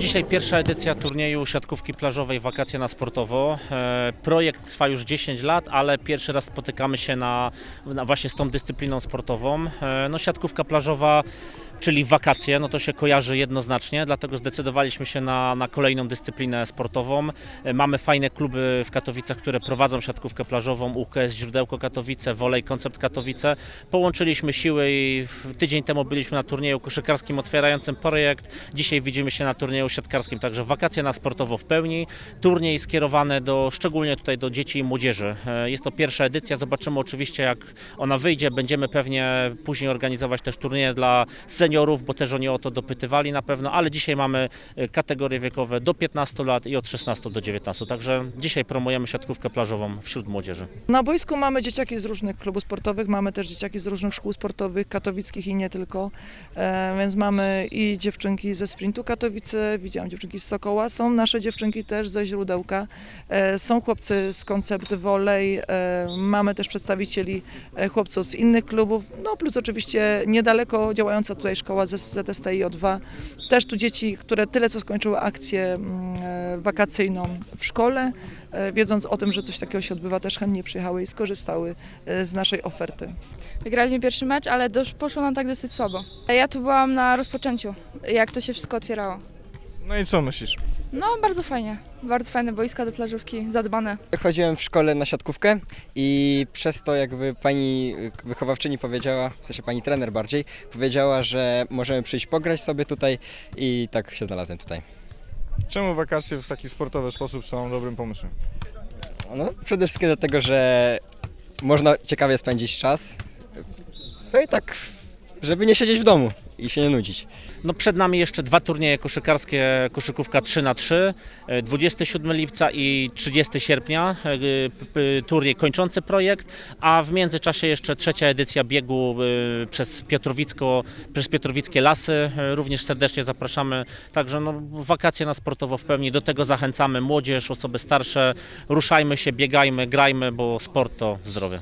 Dzisiaj pierwsza edycja turnieju siatkówki plażowej Wakacje na sportowo. E, Projekt trwa już 10 lat, ale pierwszy raz spotykamy się na, na właśnie z tą dyscypliną sportową. E, No siatkówka plażowa, czyli wakacje, no to się kojarzy jednoznacznie, dlatego zdecydowaliśmy się na, na kolejną dyscyplinę sportową. E, Mamy fajne kluby w Katowicach, które prowadzą siatkówkę plażową, UKS Źródełko Katowice, Wolej Koncept Katowice. Połączyliśmy siły i tydzień temu byliśmy na turnieju koszykarskim otwierającym projekt. Dzisiaj widzimy się na turnieju siatkarskim, także wakacje na sportowo w pełni. Turniej skierowany do, szczególnie tutaj do dzieci i młodzieży. E, Jest to pierwsza edycja, zobaczymy oczywiście jak ona wyjdzie. Będziemy pewnie później organizować też turnieje dla seniorów, bo też oni o to dopytywali na pewno, ale dzisiaj mamy e, kategorie wiekowe do 15 lat i od 16 do 19, także dzisiaj promujemy siatkówkę plażową wśród młodzieży. Na boisku mamy dzieciaki z różnych klubów sportowych, mamy też dzieciaki z różnych szkół sportowych, katowickich i nie tylko, e, więc mamy i dziewczynki ze Sprintu Katowice, widziałam dziewczynki z Sokoła, są nasze dziewczynki też ze Źródełka, e, są chłopcy z Koncept e, mamy też przedstawicieli chłopców z innych klubów, no plus oczywiście niedaleko działająca tutaj szkoła ZSTI-O2, też tu dzieci, które tyle co skończyły akcję mm, e, wakacyjną w szkole, e, wiedząc o tym, że coś takiego się odbywa, też chętnie przyjechały i skorzystały e, z naszej oferty. Wygraliśmy pierwszy mecz, ale poszło nam tak dosyć słabo. Ja tu byłam na rozpoczęciu, jak to się wszystko otwierało. No i co myślisz? No, bardzo fajnie. Bardzo fajne boiska do plażówki, zadbane. Chodziłem w szkole na siatkówkę i przez to jakby pani wychowawczyni powiedziała, w sensie pani trener bardziej, powiedziała, że możemy przyjść pograć sobie tutaj i tak się znalazłem tutaj. Czemu wakacje w taki sportowy sposób są dobrym pomysłem? No przede wszystkim dlatego, że można ciekawie spędzić czas. No i tak, żeby nie siedzieć w domu i się nie nudzić. No przed nami jeszcze dwa turnieje koszykarskie, koszykówka 3 na 3 e, 27 lipca i 30 sierpnia, e, turniej kończący projekt, a w międzyczasie jeszcze trzecia edycja biegu e, przez, Piotrowicko, przez Piotrowickie Lasy, E, również serdecznie zapraszamy, także no, wakacje na sportowo w pełni, do tego zachęcamy młodzież, osoby starsze, ruszajmy się, biegajmy, grajmy, bo sport to zdrowie.